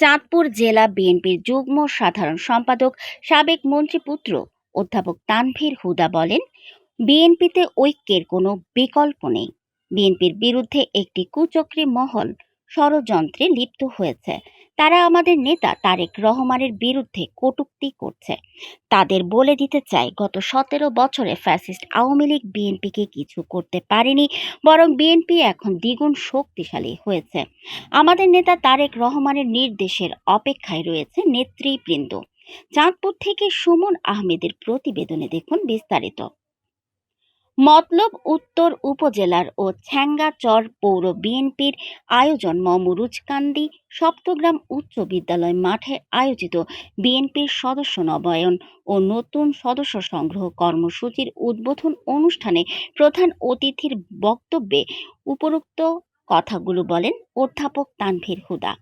চাঁদপুর জেলা বিএনপির যুগ্ম সাধারণ সম্পাদক সাবেক মন্ত্রীপুত্র অধ্যাপক তানভীর হুদা বলেন, বিএনপিতে ঐক্যের কোনো বিকল্প নেই। বিএনপির বিরুদ্ধে একটি কুচক্রী মহল ষড়যন্ত্রে লিপ্ত হয়েছে। তারা আমাদের নেতা তারেক রহমানের বিরুদ্ধে কটূক্তি করছে। তাদের বলে দিতে চাই, গত সতেরো বছরে ফ্যাসিস্ট আওয়ামী লীগ বিএনপিকে কিছু করতে পারেনি, বরং বিএনপি এখন দ্বিগুণ শক্তিশালী হয়েছে। আমাদের নেতা তারেক রহমানের নির্দেশের অপেক্ষায় রয়েছে নেতৃবৃন্দ। চাঁদপুর থেকে সুমন আহমেদের প্রতিবেদনে দেখুন বিস্তারিত। মতলব উত্তর উপজেলার ও ছ্যাঙ্গাচর পৌর বিএনপির আয়োজন মমরুজকান্দি সপ্তগ্রাম উচ্চ বিদ্যালয় মাঠে আয়োজিত বিএনপির সদস্য নবায়ন ও নতুন সদস্য সংগ্রহ কর্মসূচির উদ্বোধন অনুষ্ঠানে প্রধান অতিথির বক্তব্যে উপরোক্ত কথাগুলো বলেন অধ্যাপক তানভীর হুদা।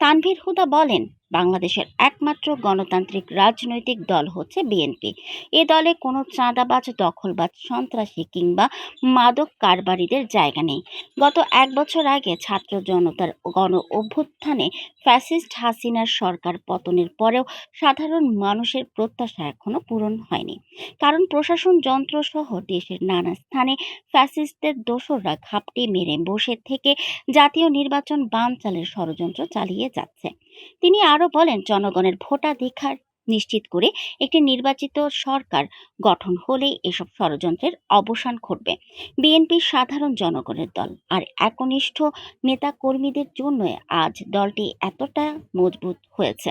তানভীর হুদা বলেন বাংলাদেশের একমাত্র গণতান্ত্রিক রাজনৈতিক দল হচ্ছে বিএনপি। এ দলে কোনো চাঁদাবাজ, দখলবাজ, সন্ত্রাসী কিংবা মাদক কারবারিদের জায়গা নেই। গত এক বছর আগে ছাত্র জনতার গণ অভ্যুত্থানে ফ্যাসিস্ট হাসিনার সরকার পতনের পরেও সাধারণ মানুষের প্রত্যাশা এখনও পূরণ হয়নি। কারণ প্রশাসন যন্ত্র সহ দেশের নানা স্থানে ফ্যাসিস্টদের দোসররা ঘাপটি মেরে বসে থেকে জাতীয় নির্বাচন বানচালের ষড়যন্ত্র চালিয়ে যাচ্ছে। তিনি আরও বলেন, জনগণের ভোটাধিকার নিশ্চিত করে একটি নির্বাচিত সরকার গঠন হলেই এসব ষড়যন্ত্রের অবসান ঘটবে। বিএনপি সাধারণ জনগণের দল আর একনিষ্ঠ নেতা কর্মীদের জন্য আজ দলটি এতটা মজবুত হয়েছে।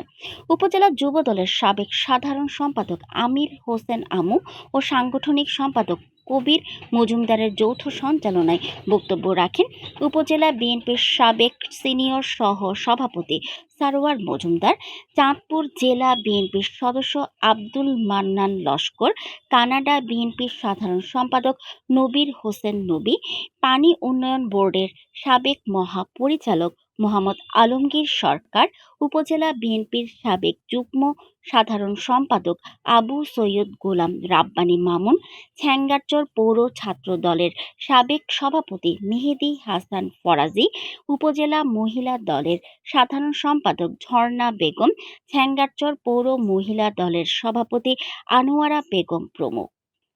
উপজেলা যুব দলের সাবেক সাধারণ সম্পাদক আমির হোসেন আমু ও সাংগঠনিক সম্পাদক কবির মজুমদারের যৌথ সঞ্চালনায় বক্তব্য রাখেন। উপজেলা বিএনপির সাবেক সিনিয়র সহ সভাপতি সারোয়ার মজুমদার, চাঁদপুর জেলা বিএনপির সদস্য আব্দুল মান্নান লস্কর, কানাডা বিএনপির সাধারণ সম্পাদক নবীর হোসেন নবী, পানি উন্নয়ন বোর্ডের সাবেক মহাপরিচালক মোহাম্মদ আলমগীর সরকার, উপজেলা বিএনপির সাবেক যুগ্ম সাধারণ সম্পাদক আবু সৈয়দ গোলাম রাব্বানী মামুন, ছ্যাঙ্গারচর পৌর ছাত্র দলের সাবেক সভাপতি মেহেদি হাসান ফরাজি, উপজেলা মহিলা দলের সাধারণ সম্পাদক ঝর্ণা বেগম, ছ্যাঙ্গারচর পৌর মহিলা দলের সভাপতি আনোয়ারা বেগম প্রমুখ।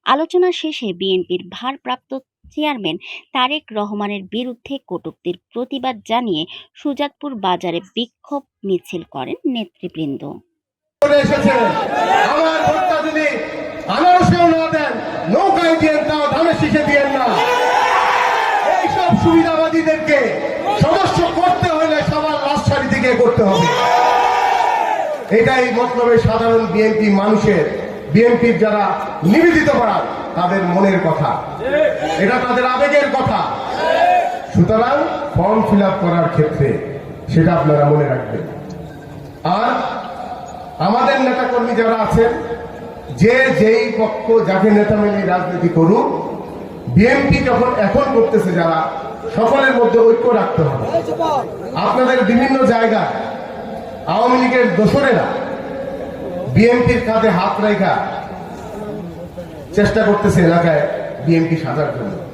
আলোচনা শেষে বিএনপির ভারপ্রাপ্ত চেয়ারম্যান তারেক রহমানের বিরুদ্ধে কটুক্তির প্রতিবাদ জানিয়ে সুজাতপুর বাজারে বিক্ষোভ মিছিল করেন নেতৃবৃন্দ। এটাই মতলবে সাধারণ বিএনপি মানুষের, বিএনপির যারা নিবেদিত করার তাদের মনের কথা। এটা তাদের আবেগের কথা। সুতরাং ফর্ম ফিল করার ক্ষেত্রে সেটা আপনারা মনে রাখবেন। আর আমাদের নেতা কর্মী যারা আছেন, যে যেই পক্ষ যাকে নেতা মেনে রাজনীতি করুক, বিএনপি যখন এখন করতেছে যারা, সকলের মধ্যে ঐক্য রাখতে হবে। আপনাদের বিভিন্ন জায়গায় আওয়ামী লীগের দোসরেরা বিএনপির কাঁধে হাত রেখা চেষ্টা করতেছে এলাকায় বিএনপি সাজার জন্য।